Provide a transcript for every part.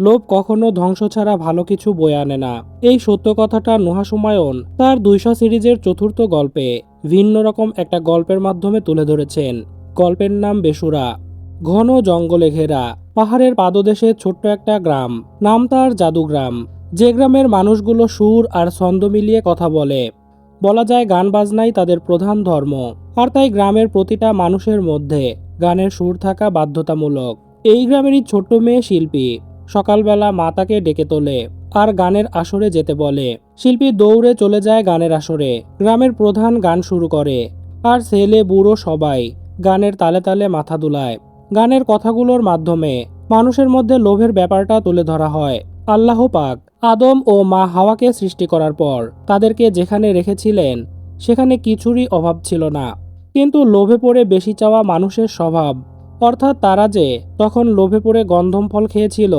লোভ কখনো ধ্বংস ছাড়া ভালো কিছু বয়ে আনে না। এই সত্য কথাটা নুহা সুমায়ন তার দুইশো সিরিজের চতুর্থ গল্পে ভিন্ন রকম একটা গল্পের মাধ্যমে তুলে ধরেছেন। গল্পের নাম বেসুরা। ঘন জঙ্গলে ঘেরা, পাহাড়ের পাদদেশে ছোট্ট একটা গ্রাম, নাম তার জাদুগ্রাম। যে গ্রামের মানুষগুলো সুর আর ছন্দ মিলিয়ে কথা বলে। বলা যায় গান বাজনাই তাদের প্রধান ধর্ম। আর তাই গ্রামের প্রতিটা মানুষের মধ্যে গানের সুর থাকা বাধ্যতামূলক। এই গ্রামেরই ছোট্ট মেয়ে শিল্পী। সকালবেলা মা তাকে ডেকে তোলে আর গানের আসরে যেতে বলে। শিল্পী দৌড়ে চলে যায় গানের আসরে। গ্রামের প্রধান গান শুরু করে আর ছেলে, বুড়ো সবাই গানের তালে তালে মাথা দুলায়। গানের কথাগুলোর মাধ্যমে মানুষের মধ্যে লোভের ব্যাপারটা তুলে ধরা হয়। আল্লাহ পাক আদম ও মা হাওয়াকে সৃষ্টি করার পর তাদেরকে যেখানে রেখেছিলেন, সেখানে কিছুরই অভাব ছিল না। কিন্তু লোভে পড়ে বেশি চাওয়া মানুষের স্বভাব, অর্থাৎ তারা যে তখন লোভে পড়ে গন্ধম ফল খেয়েছিল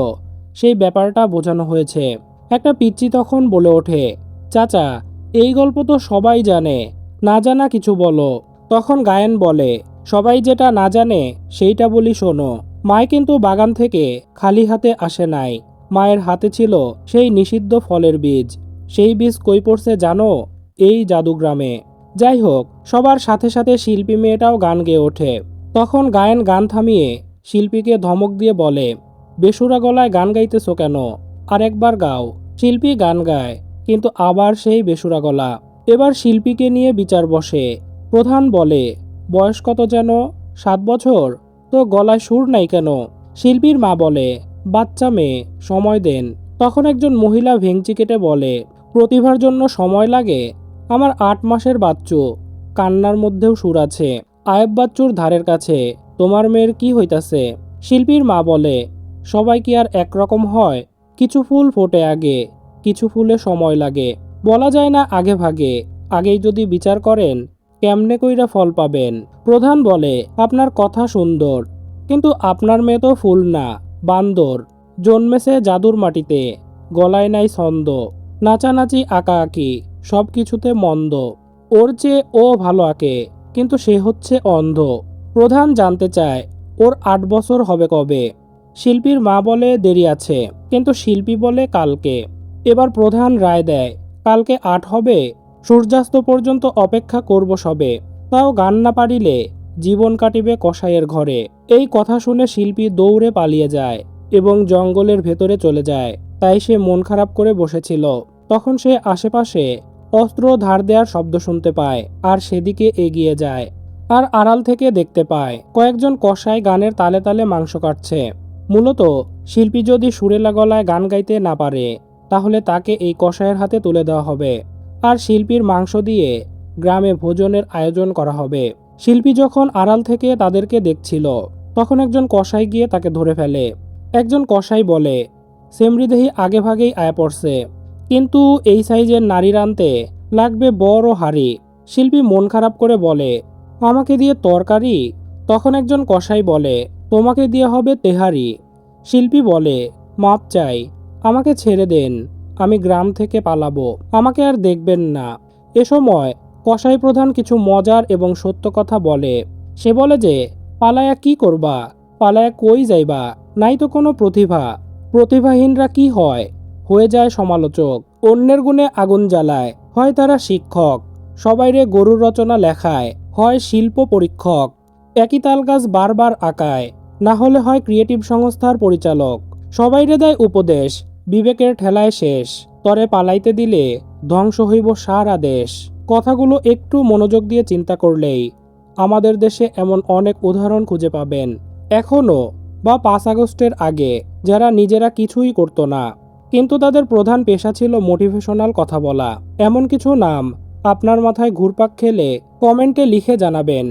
সেই ব্যাপারটা বোঝানো হয়েছে। একটা পিচ্চি তখন বলে ওঠে, চাচা, এই গল্প তো সবাই জানে, না জানা কিছু বলো। তখন গায়েন বলে, সবাই যেটা না জানে, সেইটা বলি শোনো। মায় কিন্তু বাগান থেকে খালি হাতে আসে নাই। মায়ের হাতে ছিল সেই নিষিদ্ধ ফলের বীজ। সেই বীজ কই পড়ছে জানো? এই জাদুগ্রামে। যাই হোক, সবার সাথে সাথে শিল্পী মেয়েটাও গান গেয়ে ওঠে। তখন গায়েন গান থামিয়ে শিল্পীকে ধমক দিয়ে বলে বেসুরা গলায় গান গাইতেছো কেন? আরেকবার গাও। শিল্পী গান গায়, কিন্তু আবার সেই বেসুরা গলা। এবার শিল্পীকে নিয়ে বিচার বসে। প্রধান বলে, বয়স কত যেন? সাত বছর? তো গলায় সুর নাই কেন? শিল্পীর মা বলে, বাচ্চা মেয়ে, সময় দেন। তখন একজন মহিলা ভেংচি কেটে বলে, প্রতিভার জন্য সময় লাগে? আমার আট মাসের বাচ্চু। কান্নার মধ্যেও সুর আছে। আয়েব বাচ্চুর ধারের কাছে। তোমার মেয়ের কি হইতাছে? শিল্পীর মা বলে সবাই কি আর একরকম হয়? কিছু ফুল ফোটে আগে, কিছু ফুলে সময় লাগে। বলা যায় না আগে ভাগে, আগেই যদি বিচার করেন, কেমনে কইরা ফল পাবেন? প্রধান বলে, আপনার কথা সুন্দর, কিন্তু আপনার মেয়ে তো ফুল না, বান্দর। জন্মেছে জাদুর মাটিতে, গলায় নাই ছন্দ, নাচানাচি আঁকা আঁকি সব কিছুতে মন্দ। ওর চেয়ে ও ভালো আঁকে, কিন্তু সে হচ্ছে অন্ধ। প্রধান জানতে চায়, ওর আট বছর হবে কবে? শিল্পীর মা বলে দেরি আছে, কিন্তু শিল্পী বলে কালকে। এবার প্রধান রায় দেয়, কালকে আট হবে, সূর্যাস্ত পর্যন্ত অপেক্ষা করব সবে। তাও গান না পারিলে জীবন কাটিবে কসাইয়ের ঘরে। এই কথা শুনে শিল্পী দৌড়ে পালিয়ে যায় এবং জঙ্গলের ভেতরে চলে যায়। তাই সে মন খারাপ করে বসেছিল। তখন সে আশেপাশে অস্ত্র ধার দেওয়ার শব্দ শুনতে পায় আর সেদিকে এগিয়ে যায়। আর আড়াল থেকে দেখতে পায়, কয়েকজন কসাই গানের তালে তালে মাংস কাটছে। মূলত, শিল্পী যদি সুরেলা গলায় গান গাইতে না পারে, তাহলে তাকে এই কসাইয়ের হাতে তুলে দেওয়া হবে। আর শিল্পীর মাংস দিয়ে গ্রামে ভোজনের আয়োজন করা হবে। শিল্পী যখন আড়াল থেকে তাদেরকে দেখছিল, তখন একজন কসাই গিয়ে তাকে ধরে ফেলে। একজন কসাই বলে, সেমরিদেহি আগে ভাগেই আয়া পড়ছে। কিন্তু এই সাইজের নারী রানতে লাগবে বড় হাড়ি। শিল্পী মন খারাপ করে বলে, আমাকে দিয়ে তরকারি? তখন একজন কসাই বলে তোমাকে দিয়ে হবে তেহারি। শিল্পী বলে, মাপ চাই, আমাকে ছেড়ে দেন, আমি গ্রাম থেকে পালাবো, আমাকে আর দেখবেন না। এ সময় কসাই প্রধান কিছু মজার এবং সত্য কথা বলে। সে বলে যে, পালায়া কি করবা? পালায়া কই যাইবা? নাই তো কোনো প্রতিভা। প্রতিভাহীনরা কি হয়? হয়ে যায় সমালোচক। অন্যের গুণে আগুন জ্বালায়। হয় তারা শিক্ষক। সবাইরে গরুর রচনা লেখায়। হয় শিল্প পরীক্ষক। একই তাল গাছ বারবার আঁকায়। না হলে হয় ক্রিয়েটিভ সংস্থার পরিচালক। সবাইরে দেয় উপদেশ, বিবেকের ঠেলায় শেষ। তরে পালাইতে দিলে ধ্বংস হইব সারা দেশ। কথাগুলো একটু মনোযোগ দিয়ে চিন্তা করলেই আমাদের দেশে এমন অনেক উদাহরণ খুঁজে পাবেন। এখনও বা পাঁচ আগস্টের আগে যারা নিজেরা কিছুই করতো না, কিন্তু তাদের প্রধান পেশা ছিল মোটিভেশনাল কথা বলা। এমন কিছু নাম আপনার মাথায় ঘুরপাক খেলে কমেন্টে লিখে জানাবেন।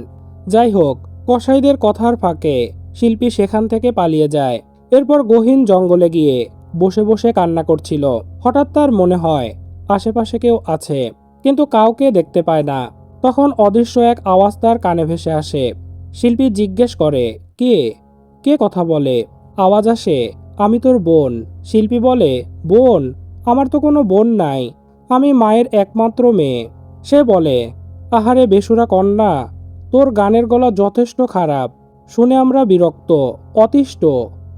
যাই হোক, কসাইদের কথার ফাঁকে শিল্পী সেখান থেকে পালিয়ে যায়। এরপর গহীন জঙ্গলে গিয়ে বসে বসে কান্না করছিল। হঠাৎ তার মনে হয়, আশেপাশে কেউ আছে, কিন্তু কাউকে দেখতে পায় না। তখন অদৃশ্য এক আওয়াজ তার কানে ভেসে আসে। শিল্পী জিজ্ঞেস করে, কে? কে কথা বলে? আওয়াজ আসে, আমি তোর বোন। শিল্পী বলে, বোন? আমার তো কোনো বোন নাই। আমি মায়ের একমাত্র মেয়ে। সে বলে, আহারে বেসুরা কন্যা, তোর গানের গলা যথেষ্ট খারাপ। শুনে আমরা বিরক্ত, অতিষ্ঠ,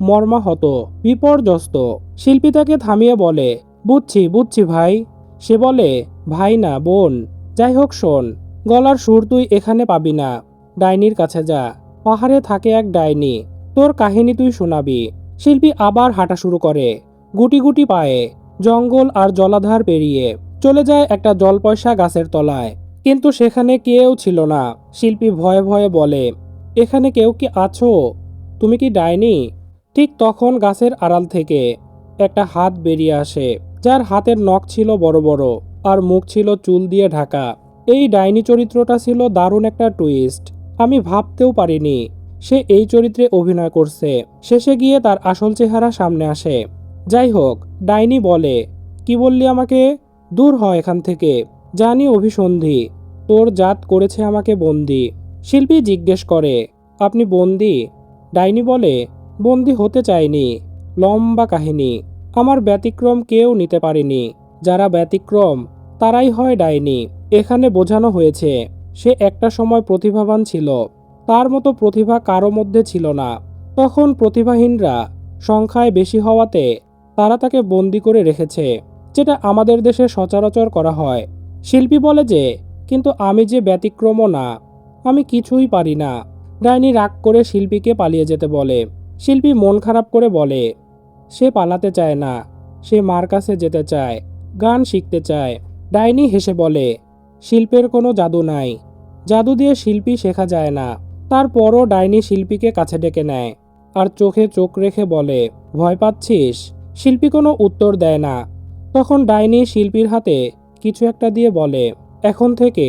মর্মাহত, বিপর্যস্ত। শিল্পী তাকে থামিয়ে বলে, বুঝছি বুঝছি ভাই। সে বলে, ভাই না, বোন। যাই হোক, শোন, গলার সুর তুই এখানে পাবি না। ডাইনির কাছে যা। পাহাড়ে থাকে এক ডাইনি। তোর কাহিনী তুই শোনাবি। শিল্পী আবার হাঁটা শুরু করে। গুটি গুটি পায়ে, জঙ্গল আর জলাধার পেরিয়ে চলে যায় একটা জলপয়সা গাছের তলায়। কিন্তু সেখানে কেউ ছিল না। শিল্পী ভয়ে ভয়ে বলে এখানে কেউ কি আছো? তুমি কি ডাইনি? ঠিক তখন গাছের আড়াল থেকে একটা হাত বেরিয়ে আসে, যার হাতের নখ ছিল বড় বড় আর মুখ ছিল চুল দিয়ে ঢাকা। এই ডাইনি চরিত্রটা ছিল দারুণ একটা টুইস্ট আমি ভাবতেও পারিনি সে এই চরিত্রে অভিনয় করছে। শেষে গিয়ে তার আসল চেহারা সামনে আসে। যাই হোক, ডাইনি বলে, কি বললি আমাকে? দূর হয় এখান থেকে। জানি অভিসন্ধি। তোর জাত করেছে আমাকে বন্দি। শিল্পী জিজ্ঞেস করে, আপনি বন্দি? ডাইনি বলে, বন্দি হতে চাইনি, লম্বা কাহিনী। আমার ব্যতিক্রম কেউ নিতে পারেনি। যারা ব্যতিক্রম, তারাই হয় ডাইনি। এখানে বোঝানো হয়েছে, সে একটা সময় প্রতিভাবান ছিল। তার মতো প্রতিভা কারও মধ্যে ছিল না। তখন প্রতিভাহীনরা সংখ্যায় বেশি হওয়াতে তারা তাকে বন্দি করে রেখেছে, যেটা আমাদের দেশে সচরাচর করা হয়। শিল্পী বলে যে, কিন্তু আমি যে ব্যতিক্রমও না আমি কিছুই পারি না। ডাইনি রাগ করে শিল্পীকে পালিয়ে যেতে বলে। শিল্পী মন খারাপ করে বলে, সে পালাতে চায় না। সে মার কাছে যেতে চায়, গান শিখতে চায়। ডাইনি হেসে বলে, শিল্পের কোনো জাদু নাই। জাদু দিয়ে শিল্পী শেখা যায় না। তারপরও ডাইনি শিল্পীকে কাছে ডেকে নেয় আর চোখে চোখ রেখে বলে, ভয় পাচ্ছিস? শিল্পী কোনো উত্তর দেয় না। তখন ডাইনি শিল্পীর হাতে কিছু একটা দিয়ে বলে, এখন থেকে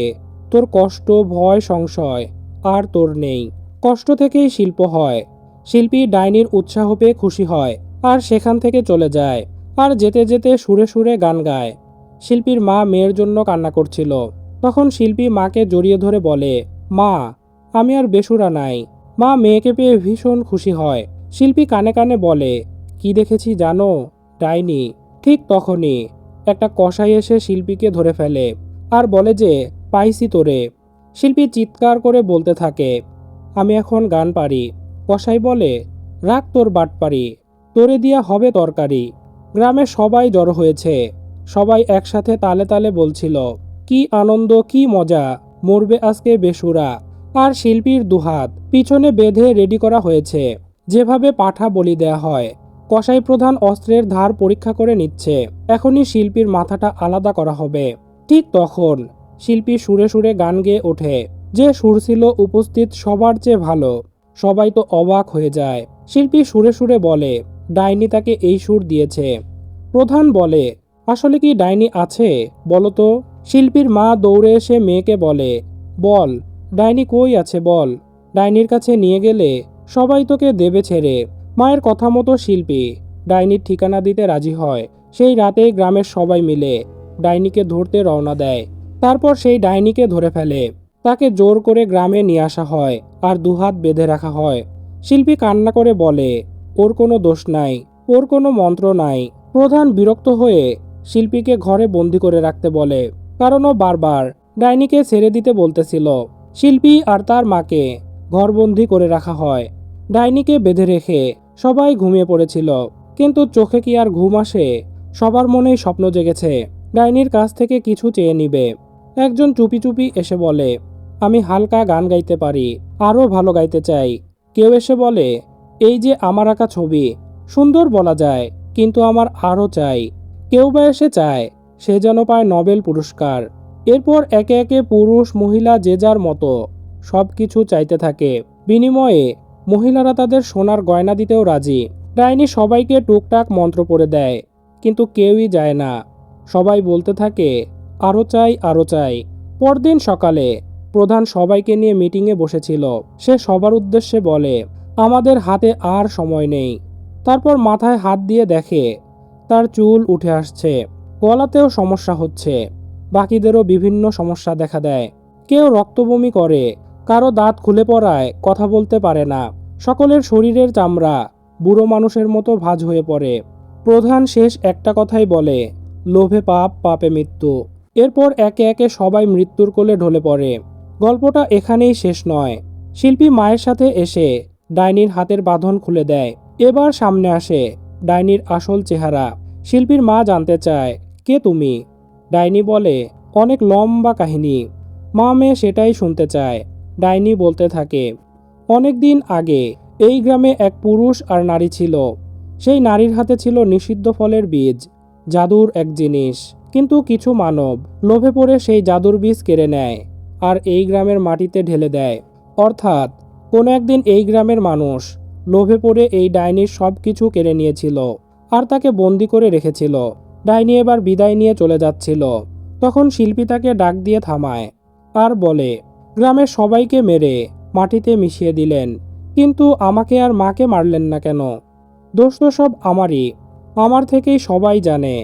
তোর কষ্ট, ভয়, সংশয় আর তোর নেই। কষ্ট থেকেই শিল্প হয়। শিল্পী ডাইনির উৎসাহ পেয়ে খুশি হয় আর সেখান থেকে চলে যায় আর যেতে যেতে সুরে সুরে গান গায়। শিল্পীর মা মেয়ের জন্য কান্না করছিল। তখন শিল্পী মাকে জড়িয়ে ধরে বলে, মা, আমি আর বেসুরা নাই মা মেয়েকে পেয়ে ভীষণ খুশি হয়। শিল্পী কানে কানে বলে, কি দেখেছি জানো, ডাইনি? ঠিক তখনই একটা কষাই এসে শিল্পীকে ধরে ফেলে আর বলে যে পাইছি তোরে। শিল্পী চিৎকার করে বলতে থাকে, আমি এখন গান পারি। কসাই বলে রাগ তোর বাট পারি তোরে দিয়া হবে তরকারি। গ্রামে সবাই জড়ো হয়েছে। সবাই একসাথে তালে তালে বলছিল, কি আনন্দ, কি মজা, মরবে আজকে বেসুরা। আর শিল্পীর দুহাত পিছনে বেঁধে রেডি করা হয়েছে, যেভাবে পাঠা বলি দেয়া হয়। কসাই প্রধান অস্ত্রের ধার পরীক্ষা করে নিচ্ছে। এখনই শিল্পীর মাথাটা আলাদা করা হবে। ঠিক তখন শিল্পী সুরে সুরে গান গেয়ে ওঠে। যে সুর ছিল উপস্থিত সবার চেয়ে ভালো, সবাই তো অবাক হয়ে যায়। শিল্পী সুরে সুরে বলে, ডাইনি তাকে এই সুর দিয়েছে। প্রধান বলে, আসলে কি ডাইনি আছে? বলো তো। শিল্পীর মা দৌড়ে এসে মেয়েকে বলে, বল, ডাইনি কই আছে বল? ডাইনির কাছে নিয়ে গেলে সবাই তোকে দেবে ছেড়ে। মায়ের কথা মতো শিল্পী ডাইনির ঠিকানা দিতে রাজি হয়। সেই রাতেই গ্রামের সবাই মিলে ডাইনিকে ধরতে রওনা দেয়। তারপর সেই ডাইনিকে ধরে ফেলে। তাকে জোর করে গ্রামে নিয়ে আসা হয় আর দুহাত বেঁধে রাখা হয়। শিল্পী কান্না করে বলে, ওর কোনো দোষ নাই, ওর কোনো মন্ত্র নাই। প্রধান বিরক্ত হয়ে শিল্পীকে ঘরে বন্দি করে রাখতে বলে, কারণ ও বারবার ডাইনিকে ছেড়ে দিতে বলতেছিল। শিল্পী আর তার মাকে ঘরবন্দি করে রাখা হয়। ডাইনিকে বেঁধে রেখে সবাই ঘুমিয়ে পড়েছিল। কিন্তু চোখে কি আর ঘুম আসে? সবার মনেই স্বপ্ন জেগেছে। ডাইনির কাছ থেকে কিছু চেয়ে নিবে। একজন চুপি চুপি এসে বলে, আমি হালকা গান গাইতে পারি, আরও ভালো গাইতে চাই। কেউ এসে বলে, এই যে আমার আঁকা ছবি, সুন্দর বলা যায়, কিন্তু আমার আরও চাই। কেউ বা এসে চায়, সে যেন পায় নোবেল পুরস্কার। এরপর একে একে পুরুষ, মহিলা, যে যার মতো সব কিছু চাইতে থাকে। বিনিময়ে মহিলারা তাদের সোনার গয়না দিতেও রাজি। ডাইনি সবাইকে টুকটাক মন্ত্র পড়ে দেয়, কিন্তু কেউই যায় না। সবাই বলতে থাকে আরও চাই আরও চাই। পরদিন সকালে প্রধান সবাইকে নিয়ে মিটিংয়ে বসেছিল। সে সবার উদ্দেশ্যে বলে, আমাদের হাতে আর সময় নেই। তারপর মাথায় হাত দিয়ে দেখে তার চুল উঠে আসছে। গলাতেও সমস্যা হচ্ছে। বাকিদেরও বিভিন্ন সমস্যা দেখা দেয়। কেউ রক্তবমি করে, কারও দাঁত খুলে পড়ায়, কথা বলতে পারে না। সকলের শরীরের চামড়া বুড়ো মানুষের মতো ভাঁজ হয়ে পড়ে। প্রধান শেষ একটা কথাই বলে, লোভে পাপ, পাপে মৃত্যু। এরপর একে একে সবাই মৃত্যুর কোলে ঢলে পড়ে। গল্পটা এখানেই শেষ নয়। শিল্পী মায়ের সাথে এসে ডাইনির হাতের বাঁধন খুলে দেয়। এবার সামনে আসে ডাইনির আসল চেহারা। শিল্পীর মা জানতে চায়, কে তুমি? ডাইনি বলে, অনেক লম্বা কাহিনী। মা মেয়ে সেটাই শুনতে চায়। ডাইনি বলতে থাকে, অনেক দিন আগে এই গ্রামে এক পুরুষ আর নারী ছিল। সেই নারীর হাতে ছিল নিষিদ্ধ ফলের বীজ, জাদুর এক জিনিস। কিন্তু কিছু মানব লোভে পড়ে সেই জাদুর বীজ কেড়ে নেয় আর এই গ্রামের মাটিতে ঢেলে দেয়। অর্থাৎ কোনো একদিন এই গ্রামের মানুষ লোভে পড়ে এই ডাইনির সব কিছু কেড়ে নিয়েছিল আর তাকে বন্দি করে রেখেছিল। ডাইনি এবার বিদায় নিয়ে চলে যাচ্ছিল। তখন শিল্পী তাকে ডাক দিয়ে থামায় আর বলে, গ্রামের সবাইকে মেরে মাটিতে মিশিয়ে দিলেন, কিন্তু আমাকে আর মাকে মারলেন না কেন? দোষ তো সব আমারই। আমার থেকেই সবাই জানে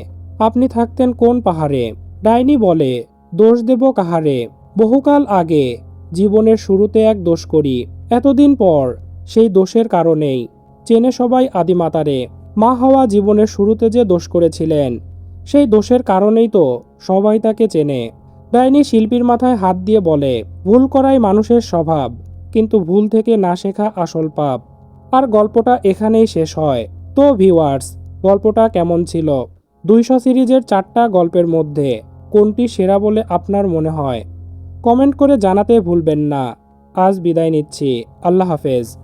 আপনি থাকতেন কোন পাহাড়ে? ডাইনি বলে, দোষ দেব কাহারে? বহুকাল আগে জীবনের শুরুতে এক দোষ করি। এতদিন পর সেই দোষের কারণেই চেনে সবাই আদিমাতারে। মা হওয়া জীবনের শুরুতে যে দোষ করেছিলেন, সেই দোষের কারণেই তো সবাই তাকে চেনে। ডাইনি শিল্পীর মাথায় হাত দিয়ে বলে, ভুল করাই মানুষের স্বভাব, কিন্তু ভুল থেকে না শেখা আসল পাপ। আর গল্পটা এখানেই শেষ হয়। তো ভিউয়ার্স, গল্পটা কেমন ছিল? দুইশো সিরিজের চারটা গল্পের মধ্যে কোনটি সেরা বলে আপনার মনে হয়? কমেন্ট করে জানাতে ভুলবেন না। আজ বিদায় নিচ্ছি। আল্লাহ হাফেজ।